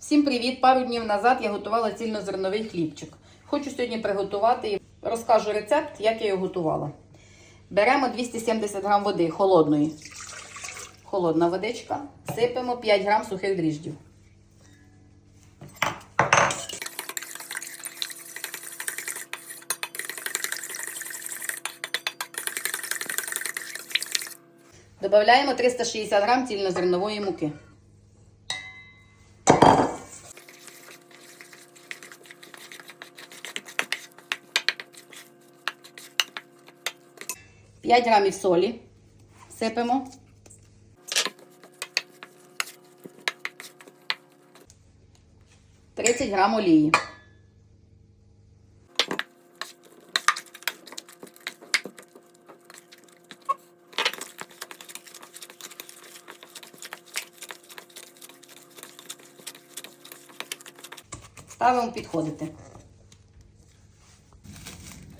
Всім привіт! Пару днів назад я готувала цільнозерновий хлібчик. Хочу сьогодні приготувати і розкажу рецепт, як я його готувала. Беремо 270 г води холодної. Холодна водичка. Сипемо 5 г сухих дріждів. Додаємо 360 г цільнозернової муки. П'ять грамів солі сипемо. Тридцять грам олії. Ставимо підходити.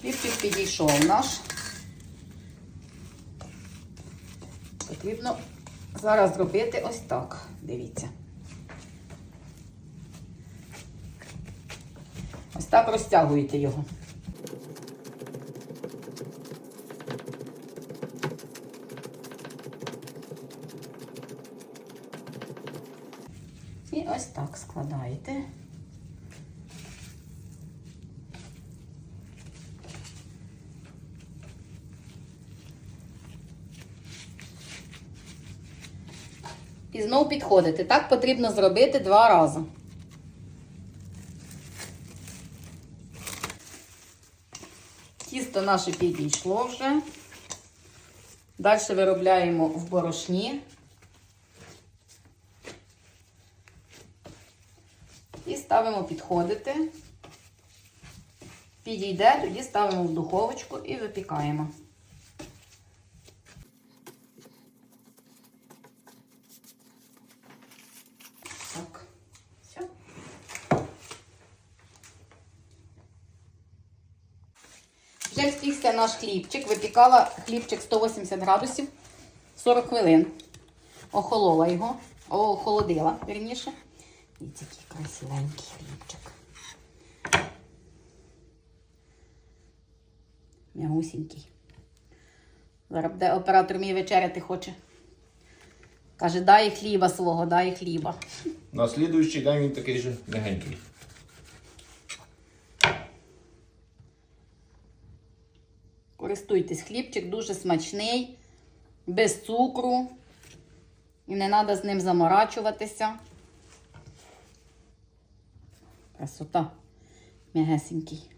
Хлібчик підійшов наш. Потрібно зараз зробити ось так. Дивіться. Ось так розтягуєте його. І ось так складаєте. І знову підходите. Так потрібно зробити два рази. Тісто наше підійшло вже. Далі виробляємо в борошні. І ставимо підходити. Підійде, тоді ставимо в духовочку і випікаємо. Так, все. Вже спікся наш хлібчик. Випікала хлібчик 180 градусів 40 хвилин. Охолола його, охолодила, вірніше. Дивіться, який красивенький хлібчик. Мягусінький. Зараз буде оператор мій вечеряти хоче. Каже, дай хліба свого, дай хліба. На слідуючий день він такий же легенький. Користуйтесь, хлібчик дуже смачний, без цукру. І не треба з ним заморачуватися. Красота. М'ягесенький.